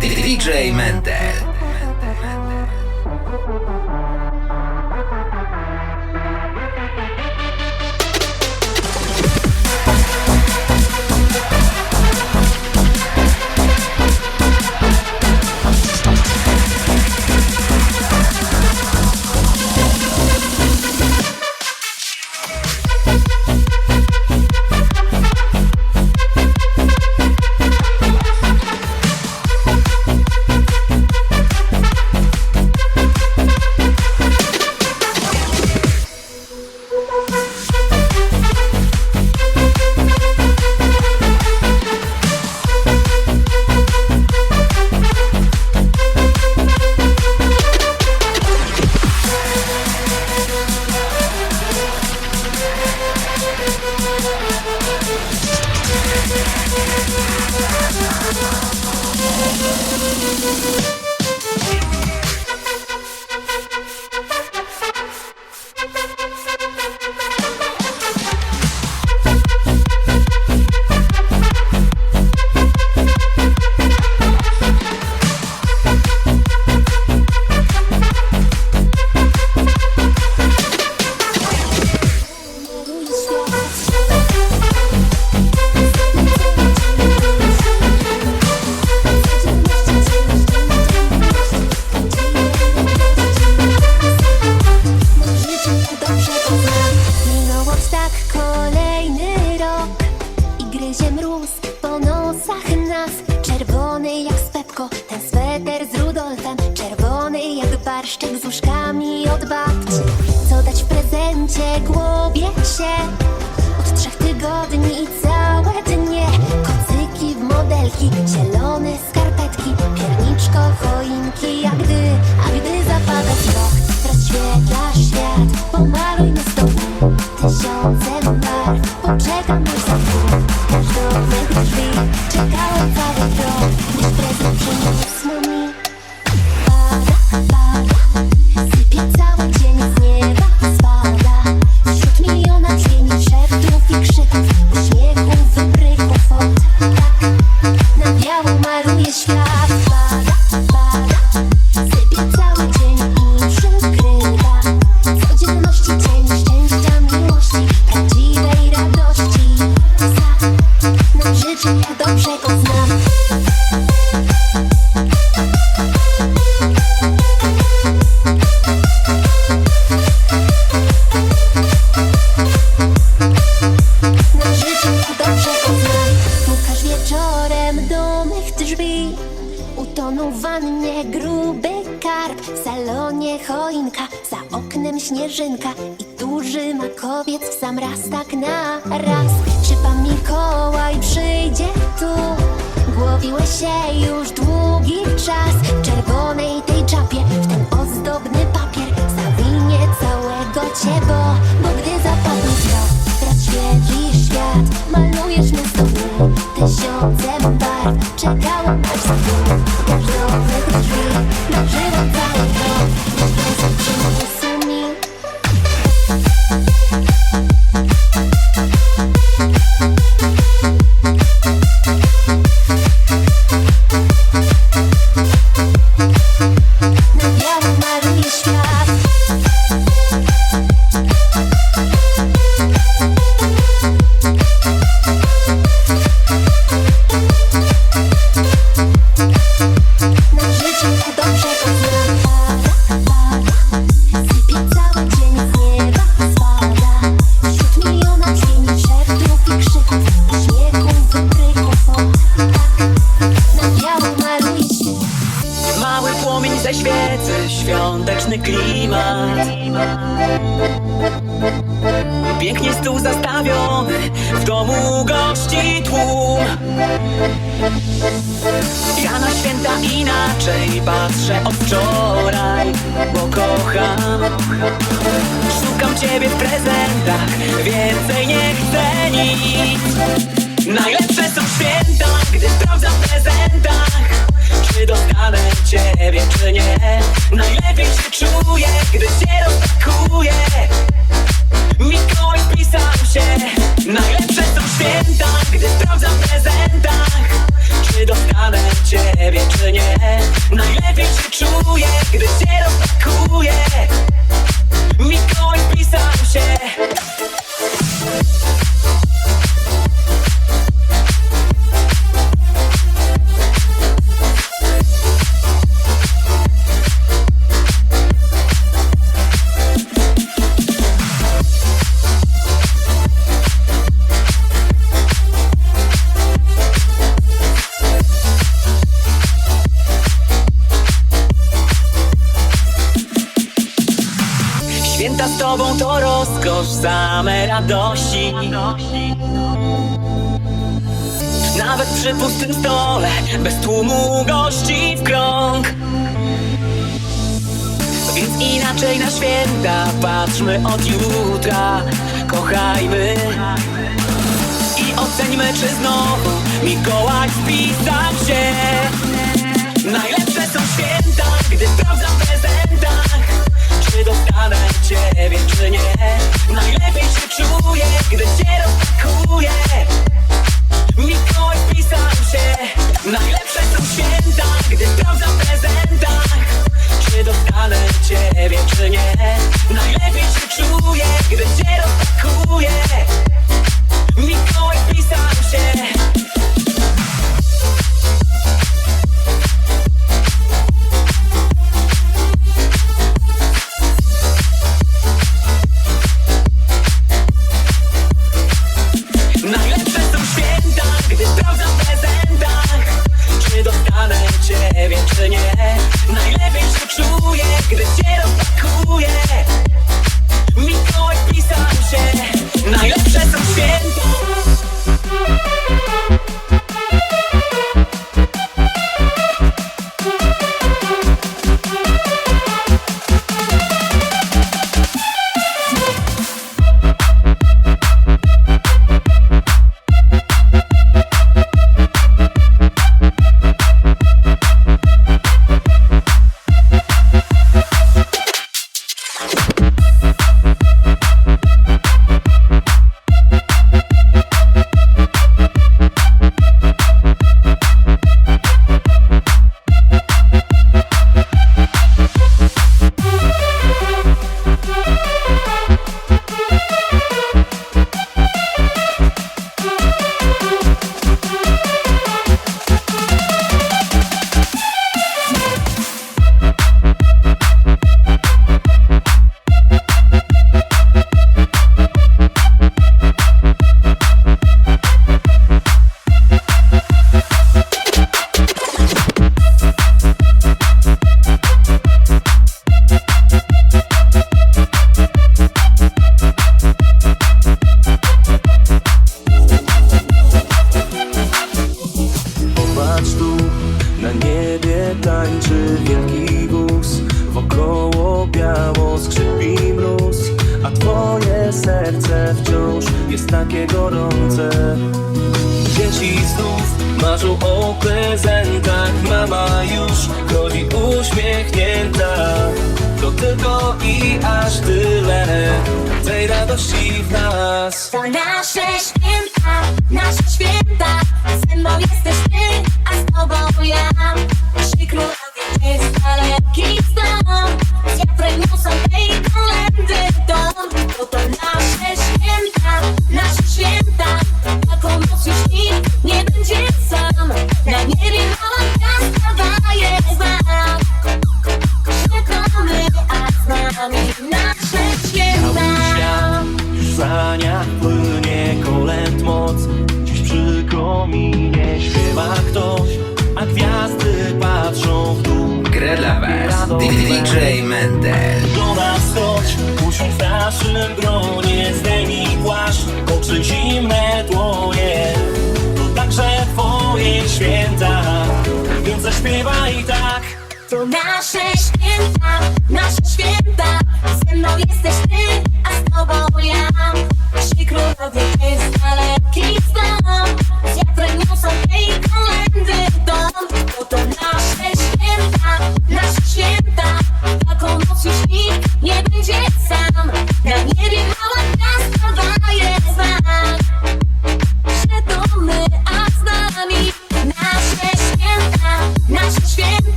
DJ Mendel. Poczekam aż za pół do drzwi czekałem cały rok Niech prezent przyniósł mi. Pada, pada, Na życiu dobrze go znam Pukasz wieczorem do mych drzwi. Utonął w wannie gruby karp W salonie choinka, za oknem śnieżynka. I duży makowiec w sam raz tak na raz. Czy pan Mikołaj przyjdzie tu? Głowiłeś się już długi czas. W czerwonej tej czapie, w ten ozdobny papier. Zawinie całego cię, bo, gdy Rozświetlisz świat, malujesz miasto mi Tysiące barw, czekałam aż Aż do mych drzwi, marzyłam cały rok przyniósł mi w domu gości tłum. Ja na święta inaczej patrzę od wczoraj, bo kocham. Szukam ciebie w prezentach, więcej nie chcę nic. Najlepsze są święta, gdy sprawdzam w prezentach czy dostanę ciebie, czy nie? Najlepiej się czuję, gdy cię rozpakuję. Mikołaj pisał się Najlepsze są święta, gdy sprawdzam w prezentach. Czy dostanę ciebie, czy nie? Najlepiej się czuję, gdy cię rozpakuję. Mikołaj pisał się. Nawet przy pustym stole Bez tłumu gości w krąg. Więc inaczej na święta Patrzmy od jutra. Kochajmy I oceńmy czy znowu Mikołaj wpisał się. Najlepsze są święta Gdy sprawdzam prezentach Czy dostanę ciebie czy nie. Najlepiej się czuję, gdy cię rozpakuję Mikołaj wpisał się Najlepsze są święta, gdy sprawdzam w prezentach. Czy dostanę ciebie, czy nie? Najlepiej się czuję, gdy cię rozpakuję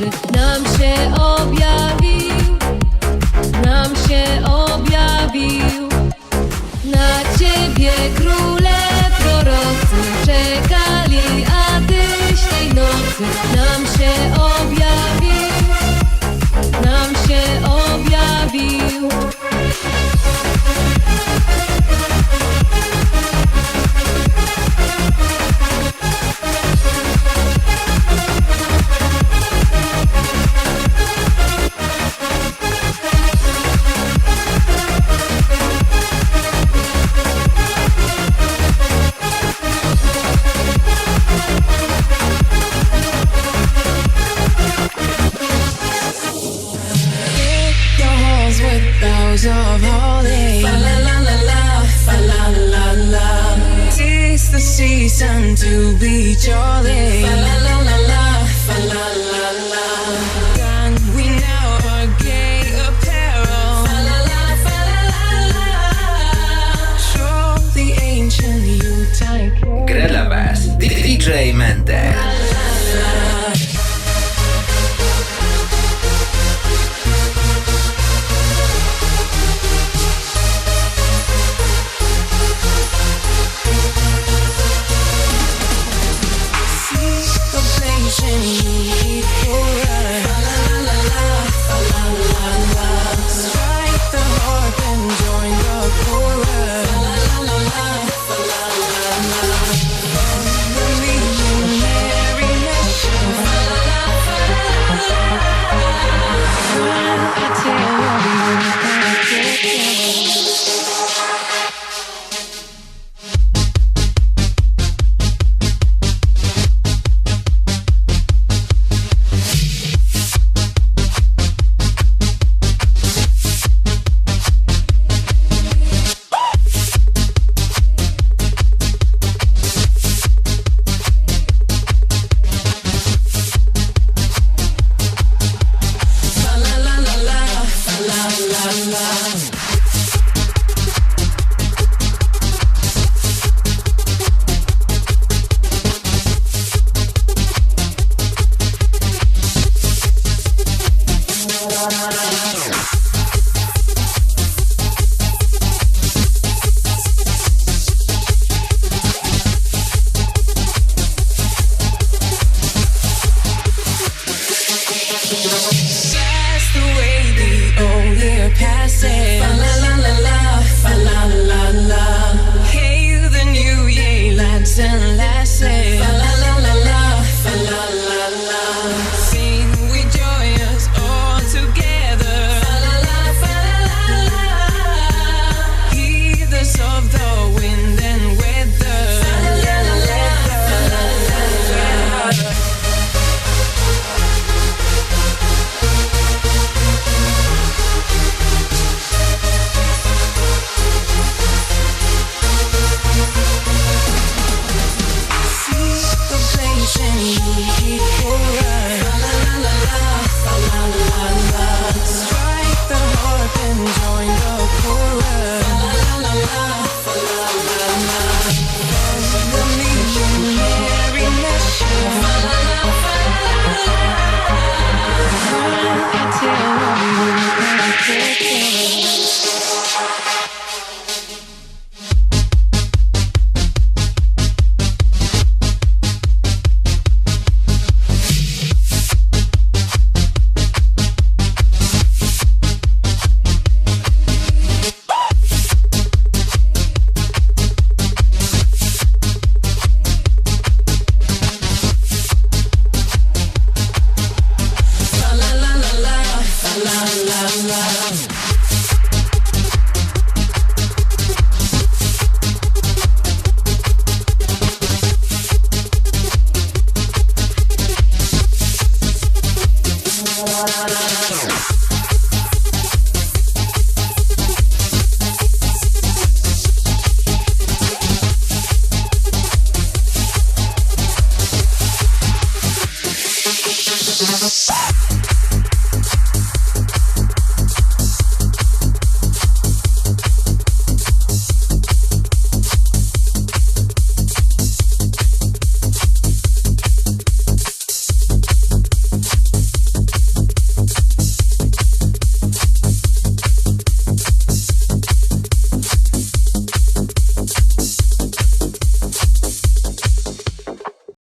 nocy nam się objawił, nam się objawił. Na ciebie króle prorocy czekali, a tyś tej nocy nam się objawił, nam się objawił. reason to be jolly. La la la la, la la. Strike the and join the